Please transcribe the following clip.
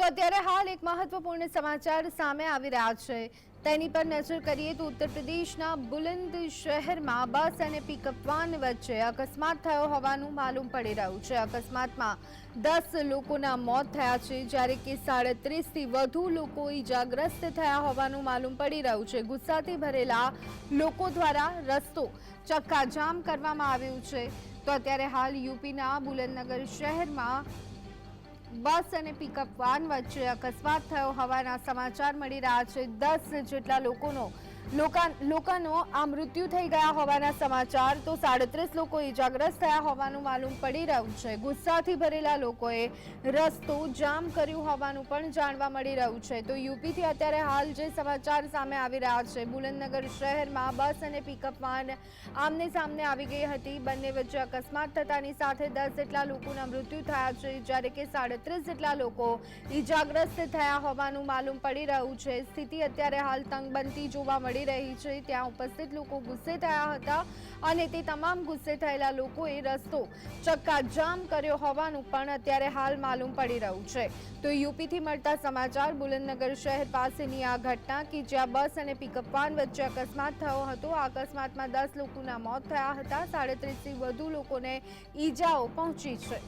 તો અત્યારે હાલ એક મહત્વપૂર્ણ સમાચાર સામે આવી રહ્યા છે. તેની પર નજર કરીએ તો ઉત્તર પ્રદેશના બુલંદ શહેરમાં બસ અને પિકઅપ વાન વચ્ચે અકસ્માત થયો હોવાનું માલુમ પડી રહ્યું છે. અકસ્માતમાં દસ લોકોના મોત થયા છે, જ્યારે કે સાડત્રીસથી વધુ લોકો ઈજાગ્રસ્ત થયા હોવાનું માલુમ પડી રહ્યું છે. ગુસ્સાથી ભરેલા લોકો દ્વારા રસ્તો ચક્કાજામ કરવામાં આવ્યું છે. તો અત્યારે હાલ યુપીના બુલંદનગર શહેરમાં બસ અને પિકઅપ વાન વચ્ચે અકસ્માત થયો. હોવાના સમાચાર મળી રહ્યા છે. દસ જેટલા લોકોનો લોકા- લોકોનો આ મૃત્યુ થઈ ગયા હોવાના સમાચાર તો સાડત્રીસ લોકો ઈજાગ્રસ્ત થયા હોવાનું માલુમ પડી રહ્યું છે. ગુસ્સાથી ભરેલા લોકોએ રસ્તો જામ કર્યું હોવાનું પણ જાણવા મળી રહ્યું છે. તો યુપીથી અત્યારે હાલ જે સમાચાર સામે આવી રહ્યા છે, બુલંદનગર શહેરમાં બસ અને પિકઅપ વાન આમને સામને આવી ગઈ હતી. બંને વચ્ચે અકસ્માત થતાની સાથે દસ જેટલા લોકોના મૃત્યુ થયા છે, જ્યારે કે સાડત્રીસ જેટલા લોકો ઈજાગ્રસ્ત થયા હોવાનું માલુમ પડી રહ્યું છે. સ્થિતિ અત્યારે હાલ તંગ બનતી જોવા મળી રહી છે. ત્યાં ઉપસ્થિત લોકો ગુસ્સે થયા હતા અને તે તમામ ગુસ્સે થયેલા લોકોએ રસ્તો ચક્કાજામ કર્યો હોવાનું પણ અત્યારે હાલ માલુમ પડી રહ્યું છે. તો યુપીથી મળતા સમાચાર, બુલંદનગર શહેર પાસેની આ ઘટના કે જ્યાં બસ અને પિકઅપ વાન વચ્ચે અકસ્માત થયો હતો. આ અકસ્માતમાં દસ લોકોના મોત થયા હતા. સાડત્રીસથી વધુ લોકોને ઈજાઓ પહોંચી છે.